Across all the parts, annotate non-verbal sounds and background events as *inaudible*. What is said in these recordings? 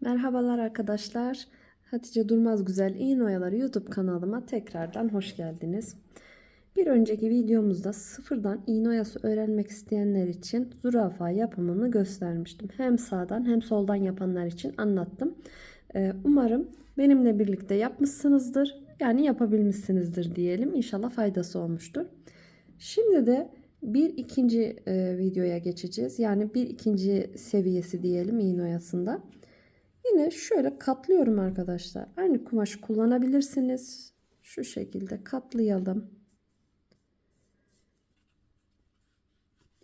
Merhabalar arkadaşlar. Hatice Durmaz Güzel İğne Oyaları YouTube kanalıma tekrardan hoş geldiniz. Bir önceki videomuzda sıfırdan iğne oyası öğrenmek isteyenler için zürafa yapımını göstermiştim. Hem sağdan hem soldan yapanlar için anlattım. Ee, umarım benimle birlikte yapmışsınızdır. Yani yapabilmişsinizdir diyelim. İnşallah faydası olmuştur. Şimdi de bir ikinci e, videoya geçeceğiz. Yani bir ikinci seviyesi diyelim iğne oyasında. Yine şöyle katlıyorum arkadaşlar. Aynı kumaş kullanabilirsiniz. Şu şekilde katlayalım.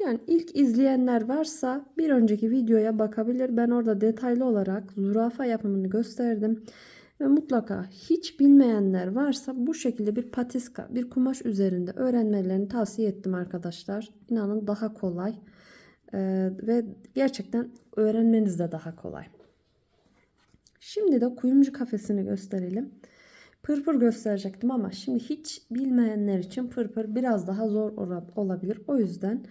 Yani ilk izleyenler varsa bir önceki videoya bakabilir. Ben orada detaylı olarak zürafa yapımını gösterdim. Ve mutlaka hiç bilmeyenler varsa bu şekilde bir patiska, bir kumaş üzerinde öğrenmelerini tavsiye ettim arkadaşlar. İnanın daha kolay ee, ve gerçekten öğrenmeniz de daha kolay. Şimdi de kuyumcu kafesini gösterelim. Pırpır gösterecektim ama şimdi hiç bilmeyenler için pırpır biraz daha zor olabilir. O yüzden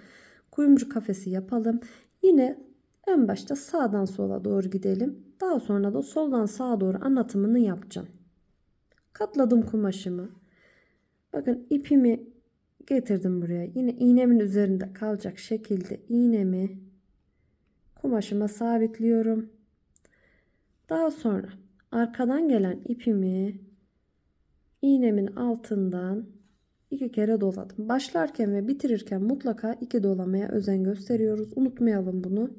kuyumcu kafesi yapalım. Yine en başta sağdan sola doğru gidelim. Daha sonra da soldan sağa doğru anlatımını yapacağım. Katladım kumaşımı. Bakın ipimi getirdim buraya. Yine iğnemin üzerinde kalacak şekilde iğnemi kumaşıma sabitliyorum. Daha sonra arkadan gelen ipimi iğnemin altından iki kere doladım. Başlarken ve bitirirken mutlaka iki dolamaya özen gösteriyoruz. Unutmayalım bunu.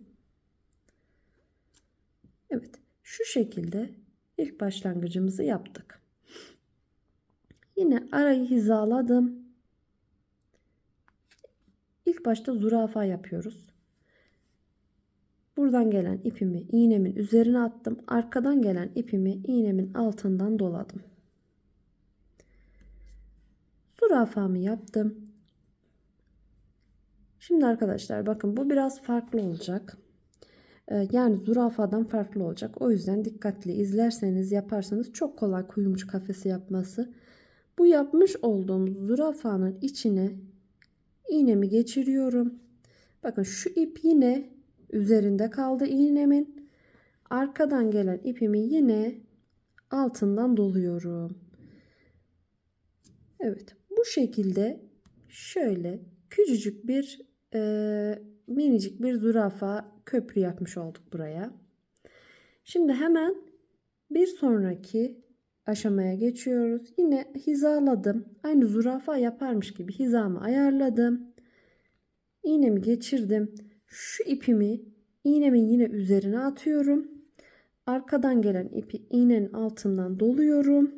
Evet, şu şekilde ilk başlangıcımızı yaptık. Yine arayı hizaladım. İlk başta zürafa yapıyoruz. Buradan gelen ipimi iğnemin üzerine attım. Arkadan gelen ipimi iğnemin altından doladım. Zürafamı yaptım. Şimdi arkadaşlar bakın bu biraz farklı olacak. Ee, yani zürafadan farklı olacak. O yüzden dikkatli izlerseniz yaparsanız çok kolay kuyumcu kafesi yapması. Bu yapmış olduğum zürafanın içine iğnemi geçiriyorum. Bakın şu ip yine üzerinde kaldı iğnemin. Arkadan gelen ipimi yine altından doluyorum. Evet bu şekilde şöyle küçücük bir e, minicik bir zürafa köprü yapmış olduk buraya. Şimdi hemen bir sonraki aşamaya geçiyoruz. Yine hizaladım. Aynı zürafa yaparmış gibi hizamı ayarladım. İğnemi geçirdim. Şu ipimi iğnemin yine üzerine atıyorum. Arkadan gelen ipi iğnenin altından doluyorum.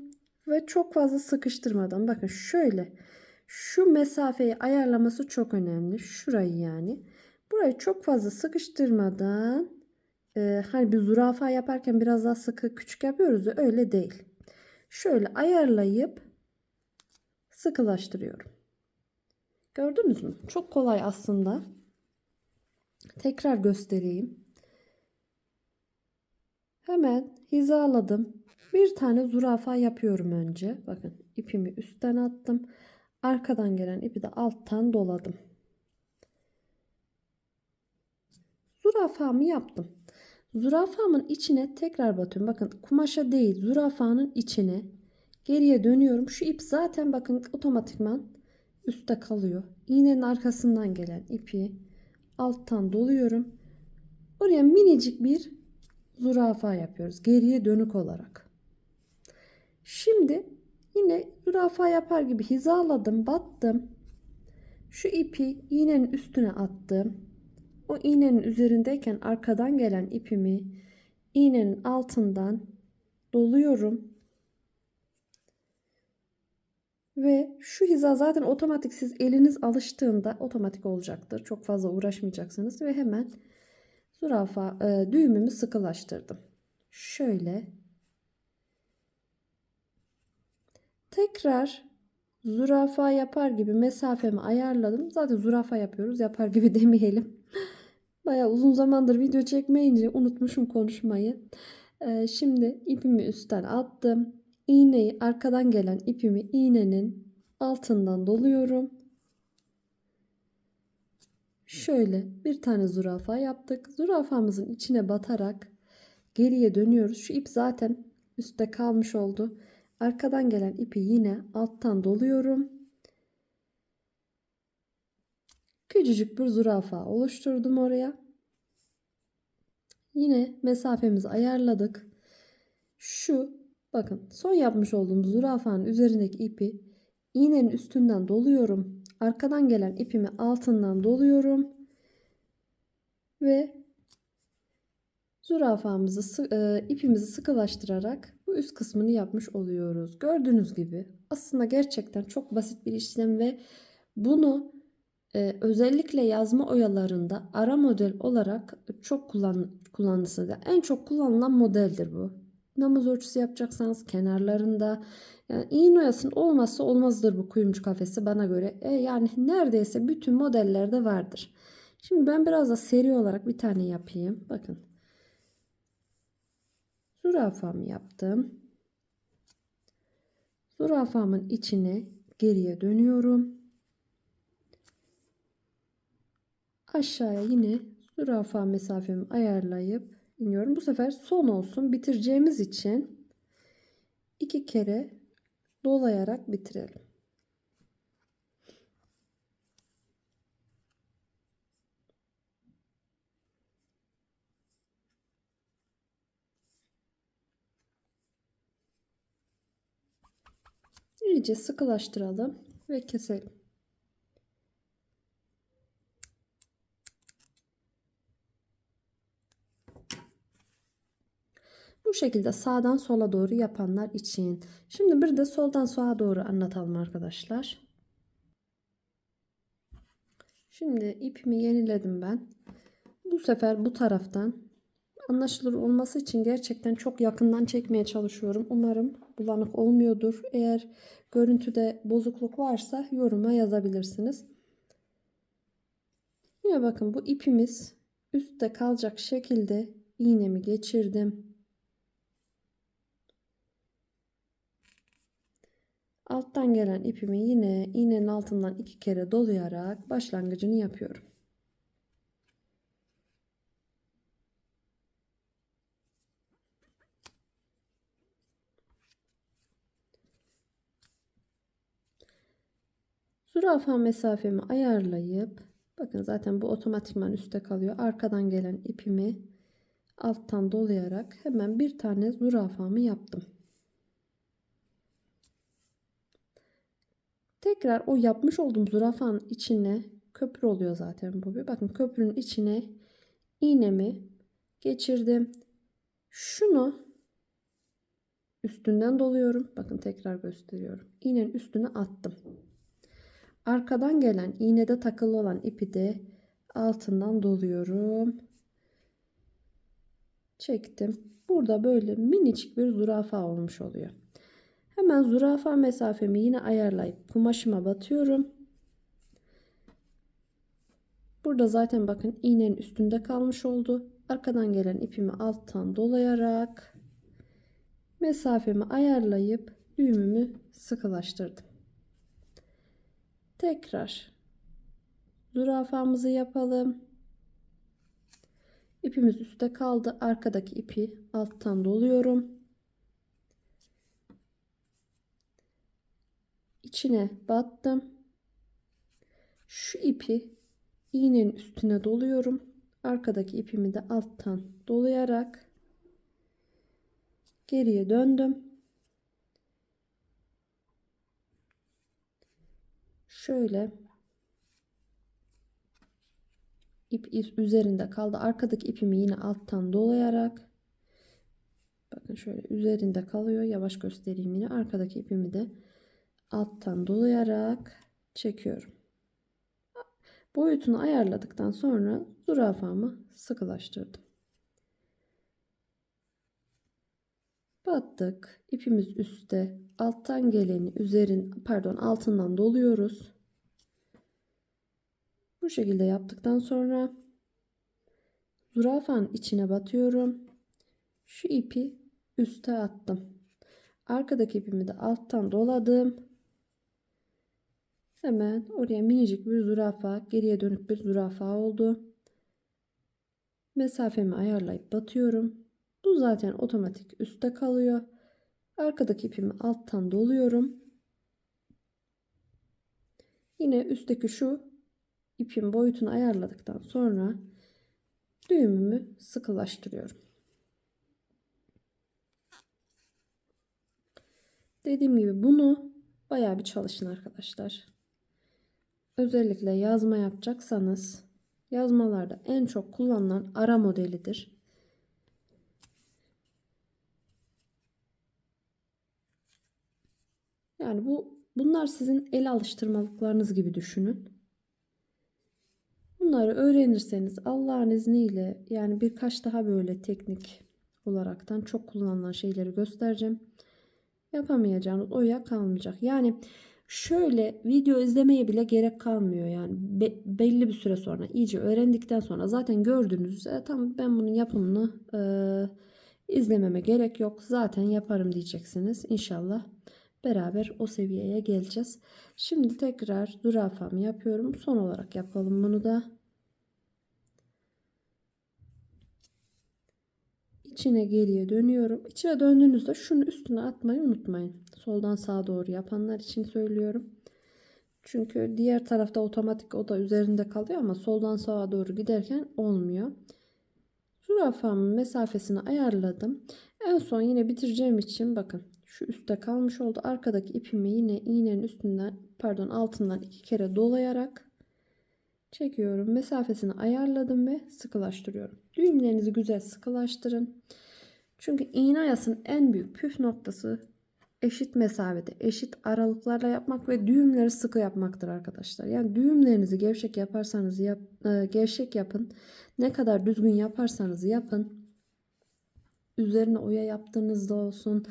Ve çok fazla sıkıştırmadan bakın şöyle şu mesafeyi ayarlaması çok önemli. Şurayı yani. Burayı çok fazla sıkıştırmadan e, hani bir zürafa yaparken biraz daha sıkı küçük yapıyoruz ya öyle değil. Şöyle ayarlayıp sıkılaştırıyorum. Gördünüz mü? Çok kolay aslında. Tekrar göstereyim. Hemen hizaladım. Bir tane zürafa yapıyorum önce. Bakın ipimi üstten attım. Arkadan gelen ipi de alttan doladım. Zürafamı yaptım. Zürafamın içine tekrar batıyorum. Bakın kumaşa değil zürafanın içine geriye dönüyorum. Şu ip zaten bakın otomatikman üstte kalıyor. İğnenin arkasından gelen ipi alttan doluyorum. Oraya minicik bir zürafa yapıyoruz. Geriye dönük olarak. Şimdi yine zürafa yapar gibi hizaladım, battım. Şu ipi iğnenin üstüne attım. O iğnenin üzerindeyken arkadan gelen ipimi iğnenin altından doluyorum. Ve şu hiza zaten otomatik siz eliniz alıştığında otomatik olacaktır. Çok fazla uğraşmayacaksınız ve hemen zürafa e, düğümümü sıkılaştırdım. Şöyle tekrar zürafa yapar gibi mesafemi ayarladım. Zaten zürafa yapıyoruz. Yapar gibi *laughs* demeyelim. Baya uzun zamandır video çekmeyince unutmuşum konuşmayı. Ee, şimdi ipimi üstten attım. İğneyi arkadan gelen ipimi iğnenin altından doluyorum. Şöyle bir tane zürafa yaptık. Zürafamızın içine batarak geriye dönüyoruz. Şu ip zaten üstte kalmış oldu. Arkadan gelen ipi yine alttan doluyorum. Küçücük bir zürafa oluşturdum oraya. Yine mesafemizi ayarladık. Şu bakın son yapmış olduğum zürafanın üzerindeki ipi iğnenin üstünden doluyorum. Arkadan gelen ipimi altından doluyorum. Ve zürafamızı e, ipimizi sıkılaştırarak bu üst kısmını yapmış oluyoruz. Gördüğünüz gibi aslında gerçekten çok basit bir işlem ve bunu e, özellikle yazma oyalarında ara model olarak çok kullan kullanırsınız. Yani en çok kullanılan modeldir bu. Namaz ölçüsü yapacaksanız kenarlarında yani iğne oyasının olmazsa olmazdır bu kuyumcu kafesi bana göre. E, yani neredeyse bütün modellerde vardır. Şimdi ben biraz da seri olarak bir tane yapayım. Bakın. Zürafamı yaptım. Zürafamın içine geriye dönüyorum. Aşağıya yine zürafa mesafemi ayarlayıp iniyorum. Bu sefer son olsun. Bitireceğimiz için iki kere dolayarak bitirelim. İyice sıkılaştıralım ve keselim. Bu şekilde sağdan sola doğru yapanlar için. Şimdi bir de soldan sağa doğru anlatalım arkadaşlar. Şimdi ipimi yeniledim ben. Bu sefer bu taraftan anlaşılır olması için gerçekten çok yakından çekmeye çalışıyorum. Umarım bulanık olmuyordur. Eğer görüntüde bozukluk varsa yoruma yazabilirsiniz. Yine bakın bu ipimiz üstte kalacak şekilde iğnemi geçirdim. Alttan gelen ipimi yine iğnenin altından iki kere dolayarak başlangıcını yapıyorum. Zürafa mesafemi ayarlayıp bakın zaten bu otomatikman üstte kalıyor. Arkadan gelen ipimi alttan dolayarak hemen bir tane zürafamı yaptım. Tekrar o yapmış olduğum zürafanın içine köprü oluyor zaten bu bir. Bakın köprünün içine iğnemi geçirdim. Şunu üstünden doluyorum. Bakın tekrar gösteriyorum. İğnenin üstüne attım. Arkadan gelen iğnede takılı olan ipi de altından doluyorum. Çektim. Burada böyle minicik bir zürafa olmuş oluyor. Hemen zürafa mesafemi yine ayarlayıp kumaşıma batıyorum. Burada zaten bakın iğnenin üstünde kalmış oldu. Arkadan gelen ipimi alttan dolayarak mesafemi ayarlayıp düğümümü sıkılaştırdım. Tekrar zürafamızı yapalım. İpimiz üstte kaldı. Arkadaki ipi alttan doluyorum. İçine battım. Şu ipi iğnenin üstüne doluyorum. Arkadaki ipimi de alttan dolayarak geriye döndüm. Şöyle ip üzerinde kaldı. Arkadaki ipimi yine alttan dolayarak bakın şöyle üzerinde kalıyor. Yavaş göstereyim yine. Arkadaki ipimi de alttan dolayarak çekiyorum. Boyutunu ayarladıktan sonra zürafamı sıkılaştırdım. Battık. İpimiz üstte. Alttan geleni üzerin pardon altından doluyoruz. Bu şekilde yaptıktan sonra zürafanın içine batıyorum. Şu ipi üste attım. Arkadaki ipimi de alttan doladım. Hemen oraya minicik bir zürafa, geriye dönük bir zürafa oldu. Mesafemi ayarlayıp batıyorum. Bu zaten otomatik üstte kalıyor. Arkadaki ipimi alttan doluyorum. Yine üstteki şu ipin boyutunu ayarladıktan sonra düğümümü sıkılaştırıyorum. Dediğim gibi bunu bayağı bir çalışın arkadaşlar. Özellikle yazma yapacaksanız yazmalarda en çok kullanılan ara modelidir. Yani bu bunlar sizin el alıştırmalıklarınız gibi düşünün. Bunları öğrenirseniz Allah'ın izniyle yani birkaç daha böyle teknik olaraktan çok kullanılan şeyleri göstereceğim. Yapamayacağınız oya kalmayacak. Yani şöyle video izlemeye bile gerek kalmıyor yani Be- belli bir süre sonra iyice öğrendikten sonra zaten gördüğünüz e, tamam ben bunun yapımını e, izlememe gerek yok zaten yaparım diyeceksiniz inşallah beraber o seviyeye geleceğiz. Şimdi tekrar zürafamı yapıyorum. Son olarak yapalım bunu da. İçine geriye dönüyorum. İçine döndüğünüzde şunu üstüne atmayı unutmayın. Soldan sağa doğru yapanlar için söylüyorum. Çünkü diğer tarafta otomatik o da üzerinde kalıyor ama soldan sağa doğru giderken olmuyor. Zürafamın mesafesini ayarladım. En son yine bitireceğim için bakın şu üstte kalmış oldu. Arkadaki ipimi yine iğnenin üstünden pardon altından iki kere dolayarak çekiyorum. Mesafesini ayarladım ve sıkılaştırıyorum. Düğümlerinizi güzel sıkılaştırın. Çünkü iğne ayasının en büyük püf noktası eşit mesafede, eşit aralıklarla yapmak ve düğümleri sıkı yapmaktır arkadaşlar. Yani düğümlerinizi gevşek yaparsanız yap, e, gevşek yapın. Ne kadar düzgün yaparsanız yapın. Üzerine oya yaptığınızda olsun,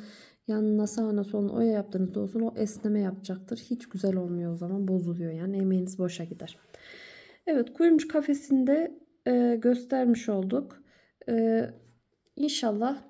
yanına sağına soluna oya yaptığınızda olsun o esneme yapacaktır. Hiç güzel olmuyor o zaman bozuluyor yani emeğiniz boşa gider. Evet kuyumcu kafesinde e, göstermiş olduk. E, inşallah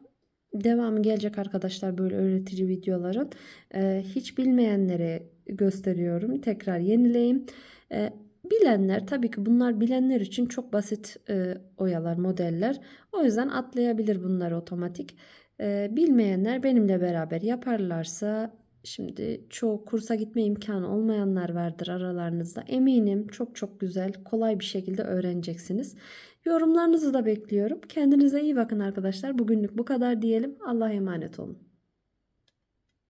devamı gelecek arkadaşlar böyle öğretici videoların. E, hiç bilmeyenlere gösteriyorum. Tekrar yenileyim. E, bilenler tabii ki bunlar bilenler için çok basit e, oyalar, modeller. O yüzden atlayabilir bunları otomatik. E, bilmeyenler benimle beraber yaparlarsa Şimdi çoğu kursa gitme imkanı olmayanlar vardır aralarınızda. Eminim çok çok güzel, kolay bir şekilde öğreneceksiniz. Yorumlarınızı da bekliyorum. Kendinize iyi bakın arkadaşlar. Bugünlük bu kadar diyelim. Allah'a emanet olun.